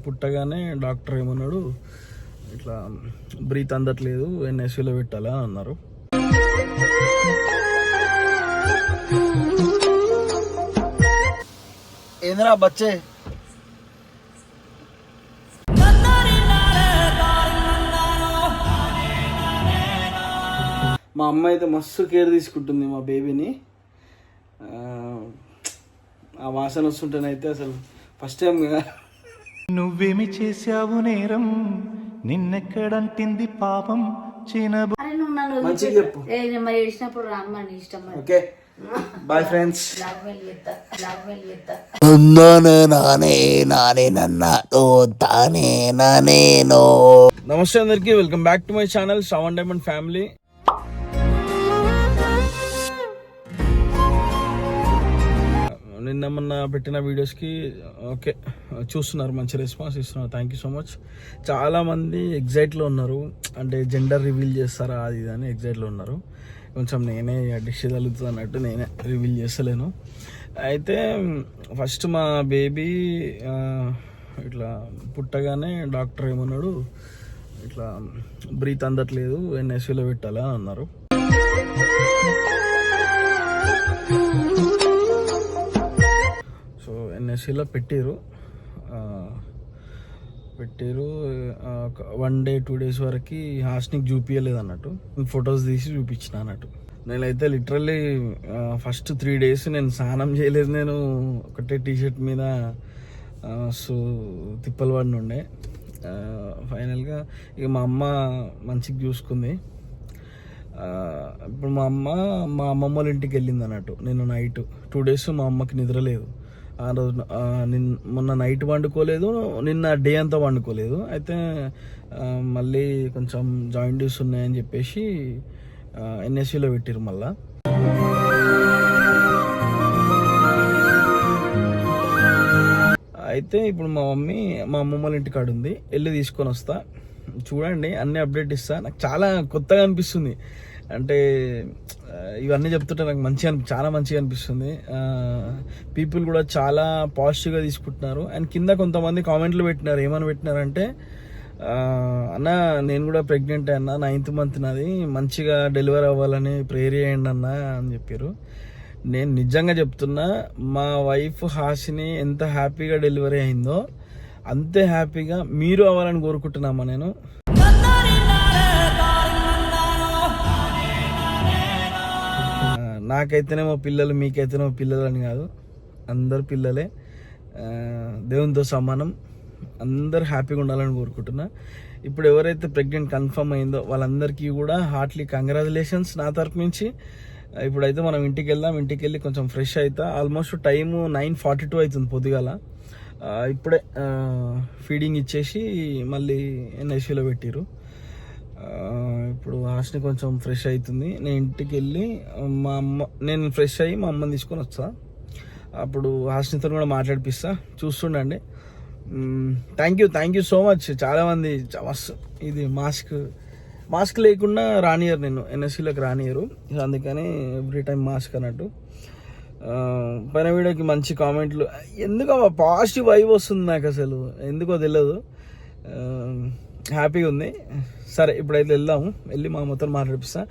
పుట్టగానే డాక్టర్ ఏమన్నాడు? ఇట్లా బ్రీత్ అందట్లేదు ఎన్ఎస్యూలో పెట్టాలా అన్నారు. ఏంద్రా బచ్చే? మా అమ్మ అయితే మస్తు కేర్ తీసుకుంటుంది మా బేబీని ఆ, వాసన వస్తుంటేనైతే అసలు ఫస్ట్ టైం నువ్వేమి చేశావు నేరం? నిన్నెక్కడంటింది పాపం? చినబు అరే నువ్వు నన్ను మంచిగా చెప్పు. ఏ నేను మరి ఏడిచినప్పుడు ఇష్టం మరి. ఓకే. బాయ్ ఫ్రెండ్స్ నానే నానే నన్న ఓ తానే నానేనో. నమస్తే అందరికీ welcome back to my channel Shravan diamond family ఏమన్నా మొన్న పెట్టిన వీడియోస్కి ఓకే చూస్తున్నారు మంచి రెస్పాన్స్ ఇస్తున్నారు. థ్యాంక్ యూ సో మచ్ చాలామంది ఎగ్జైట్లో ఉన్నారు. అంటే జెండర్ రివీల్ చేస్తారా అది ఇది అని ఎగ్జైట్లో ఉన్నారు. కొంచెం నేనే డిష్ తగులుతుంది అన్నట్టు నేనే రివీల్ చేస్తలేను. అయితే ఫస్ట్ మా బేబీ ఇట్లా పుట్టగానే డాక్టర్ ఏమన్నాడు ఇట్లా బ్రీత్ అందట్లేదు ఎన్ఎస్యూలో పెట్టాలా అన్నారు. సో పెట్టారు పెట్టారు వన్ డే టూ డేస్ వరకు హాస్నికి చూపించలేదు అన్నట్టు ఫొటోస్ తీసి చూపించిన అన్నట్టు. నేనైతే లిటరల్లీ ఫస్ట్ త్రీ డేస్ నేను స్నానం చేయలేదు. నేను ఒకటే టీషర్ట్ మీద సో తిప్పలు పడిన ఉండే ఫైనల్గా ఇక మా అమ్మ మంచిగా చూసుకుంది. ఇప్పుడు మా అమ్మ మా అమ్మమ్మ వాళ్ళ ఇంటికి వెళ్ళింది అన్నట్టు. నేను నైట్ టూ డేస్ మా అమ్మకి నిద్ర లేదు. ఆ రోజు నిన్ మొన్న నైట్ వండుకోలేదు నిన్న డే అంతా వండుకోలేదు. అయితే మళ్ళీ కొంచెం జాయింట్స్ ఉన్నాయని చెప్పేసి ఎన్ఎస్సీలో పెట్టారు మళ్ళా. అయితే ఇప్పుడు మా మమ్మీ మా అమ్మమ్మ వాళ్ళ ఇంటికాడ ఉంది. వెళ్ళి తీసుకొని వస్తా. చూడండి అన్ని అప్డేట్ ఇస్తా. నాకు చాలా కొత్తగా అనిపిస్తుంది. అంటే ఇవన్నీ చెప్తుంటే నాకు మంచిగా అనిపి చాలా మంచిగా అనిపిస్తుంది. పీపుల్ కూడా చాలా పాజిటివ్గా తీసుకుంటున్నారు. అండ్ కింద కొంతమంది కామెంట్లు పెట్టినారు. ఏమని పెట్టినారంటే అన్న నేను కూడా ప్రెగ్నెంట్ అన్న నైన్త్ మంత్ నాది. మంచిగా డెలివరీ అవ్వాలని ప్రేర్ చేయండి అన్న అని చెప్పారు. నేను నిజంగా చెప్తున్నా మా వైఫ్ హాసిని ఎంత హ్యాపీగా డెలివరీ అయిందో అంతే హ్యాపీగా మీరు అవ్వాలని కోరుకుంటున్నామా నేను. నాకైతేనేమో పిల్లలు మీకైతేనేమో పిల్లలు అని కాదు. అందరు పిల్లలే. దేవునితో సమానం. అందరు హ్యాపీగా ఉండాలని కోరుకుంటున్నా. ఇప్పుడు ఎవరైతే ప్రెగ్నెంట్ కన్ఫర్మ్ అయిందో వాళ్ళందరికీ కూడా హార్ట్లీ కంగ్రాచులేషన్స్ నా తరపు నుంచి. ఇప్పుడైతే మనం ఇంటికి వెళ్దాం. ఇంటికి వెళ్ళి కొంచెం ఫ్రెష్ అవుతా almost time nine forty two అవుతుంది పొద్దుగాల. ఇప్పుడే ఫీడింగ్ ఇచ్చేసి మళ్ళీ ఎన్ఐసీలో పెట్టిరు ఇప్పుడు హాస్ని కొంచెం ఫ్రెష్ అవుతుంది నేను ఇంటికి వెళ్ళి మా అమ్మ నేను ఫ్రెష్ అయ్యి మా అమ్మని తీసుకొని వస్తా. అప్పుడు హాస్నితో కూడా మాట్లాడిపిస్తా. చూస్తుండండి. Thank you thank you so much చాలామంది చ- మస్తు ఇది మాస్క్ మాస్క్ లేకుండా రానియరు నేను ఎన్ఎస్సీలోకి రానియరు. అందుకని ఎవ్రీ టైం మాస్క్ అన్నట్టు. పైన వీడియోకి మంచి కామెంట్లు. ఎందుకో పాజిటివ్ వైబ్ వస్తుంది నాకు అసలు. ఎందుకో తెలియదు హ్యాపీగా ఉంది. సరే ఇప్పుడైతే వెళ్దాము. వెళ్ళి మా మొత్తం మాట్లాడిపిస్తా.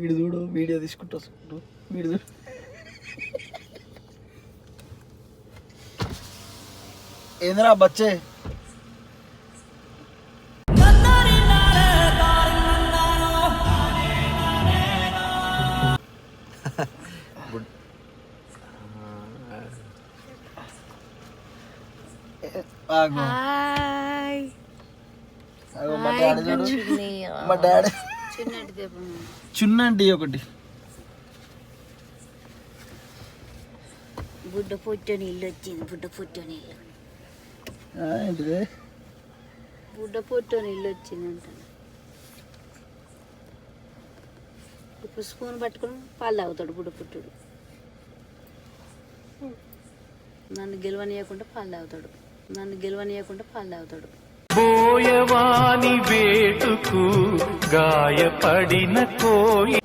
వీడు చూడు వీడియో తీసుకుంటా చూడు వీడు చూడు. ఏందిరా బచ్చే? ఆగు. ఆగు, మా డాడీ చూడు. మా డాడీ. చిన్నటి ఒకటి. బుడ్డ పొట్టు నీళ్ళు వచ్చింది బుడ్డ పొట్టు నీళ్ళు. ఆ, ఏంటిది? బుడ్డ పొట్టు నీళ్ళు వచ్చింది అంటాను ఇప్పుడు స్పూన్ పట్టుకొని పాలు తాగుతాడు బుడ్డ పుట్టుడు. నన్ను గెలవనీయకుండా పాలు తాగుతాడు. నన్ను గెలవనీయకుండా పాలు తాగుతాడు. బోయవాని వేటుకు గాయపడిన కోయి.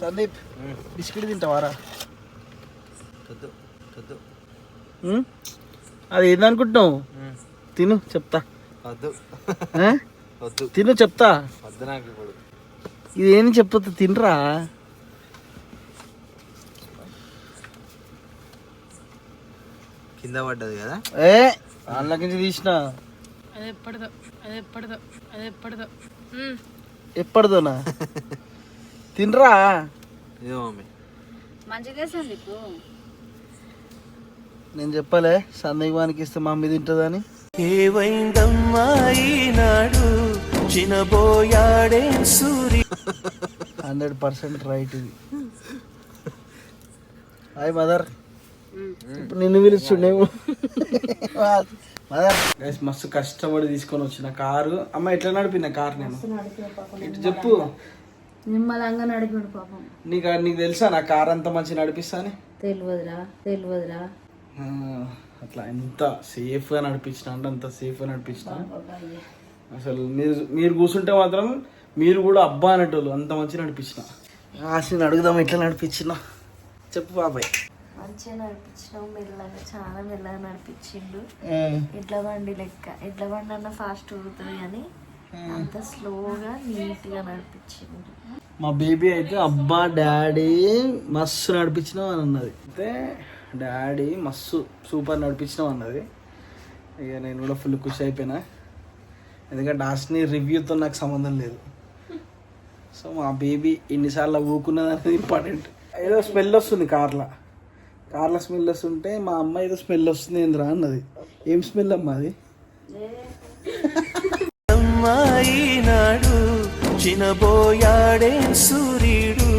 సందీప్ బిస్కెట్ తింటావారా? అది ఏందనుకుంటున్నావు? తిను చెప్తా. తిను చెప్తా. ఇది ఏంది చెప్పొద్దు తినరా? కింద పడ్డది కదా? ఏ అందులో నుంచి తీసిన. అది ఎప్పటిదో అది ఎప్పటిదో అది ఎప్పటిదో. మ్మ్. ఎప్పటిదోనా? తినరా. మమ్మీ. మంచిగా నేను చెప్పలే సందేహానికి ఇస్తే మా మీద తింటుందని. ఏవైందమ్మా ఈనాడు? చినబోయాడే సూరి. హండ్రెడ్ పర్సెంట్ రైట్ ఇది. Hi mother. నిన్ను గైస్ మస్తు కష్టపడి తీసుకొని వచ్చిన కారు. అమ్మ ఎట్లా నడిపిన కారు నేను? ఇటు చెప్పు. నిమ్మలంగా నడిపాడు పాపం. నీకు నీకు తెలుసా నా కార్ అంత మంచి నడిపిస్తా అని తెలియదురా. తెలియదురా అట్లా ఎంత సేఫ్గా నడిపించిన అంటే అంత సేఫ్గా నడిపించిన? అసలు మీరు మీరు కూర్చుంటే మాత్రం మీరు కూడా అబ్బా అనేటోళ్ళు అంత మంచి నడిపించిన. ఆశని అడుగుదాం ఎట్లా నడిపించిన? చెప్పు బాబాయ్. మంచిగా నడిపించినావు మెల్లగా చాలా మెల్లగా నడిపించిండు. ఎడ్ల బండి లెక్క ఎడ్ల బండి అన్న ఫాస్ట్ ఊగుతుంది కానీ అంత స్లోగా నీట్గా నడిపించిండు. మా బేబీ అయితే అబ్బా డాడీ మస్తు నడిపించినావు అని అన్నది. అయితే డాడీ మస్తు సూపర్ నడిపించినావు అన్నది. ఇక నేను కూడా ఫుల్ ఖుషి అయిపోయినా. ఎందుకంటే డాస్ని రివ్యూతో నాకు సంబంధం లేదు. సో మా బేబీ ఎన్నిసార్లు ఊకున్నది అనేది ఇంపార్టెంట్. ఏదో స్మెల్ వస్తుంది కార్లో. కార్లో స్మెల్ వస్తుంటే మా అమ్మ ఏదో స్మెల్ వస్తుంది ఏంద్రా అన్నది. ఏం స్మెల్ అమ్మా అది? అమ్మా ఈనాడు చినబోయాడే సూర్యుడు.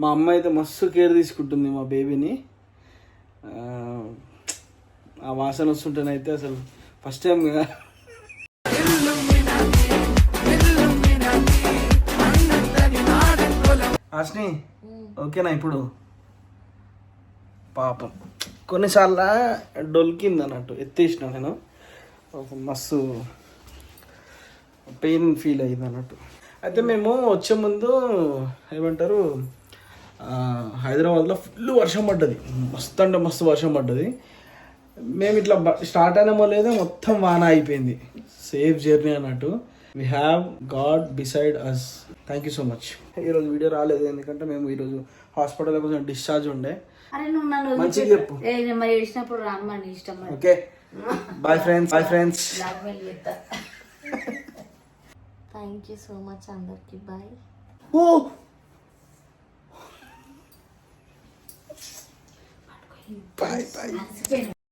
మా అమ్మ అయితే మస్తు కేర్ తీసుకుంటుంది మా బేబీని. ఆ, వాసన వస్తుంటేనైతే అసలు ఫస్ట్ టైం ఆస్ని ఓకేనా ఇప్పుడు? పాపం. కొన్నిసార్లు డొల్కింది అన్నట్టు ఎత్తేసిన నేను. మస్తు పెయిన్ ఫీల్ అయ్యింది అన్నట్టు అయితే మేము వచ్చే ముందు ఏమంటారు హైదరాబాద్లో ఫుల్ వర్షం పడ్డది. మస్తు అంటే మస్తు వర్షం పడ్డది. మేము ఇట్లా స్టార్ట్ అయినామో లేదో మొత్తం వాన అయిపోయింది. సేఫ్ జర్నీ అన్నట్టు. We have God beside us thank you so much ఈరోజు వీడియో రాలేదు ఎందుకంటే మేము ఈరోజు హాస్పిటల్లో కొంచెం డిశ్చార్జ్ ఉండే. అరే నువ్వు నన్ను మంచిగా చెప్పు. ఏ నేను మరి ఏడిచినప్పుడు రాను మరి ఇష్టం మరి. Okay. Bye friends bye friends thank you so much అందరికి. బాయ్ ఓ! Bye bye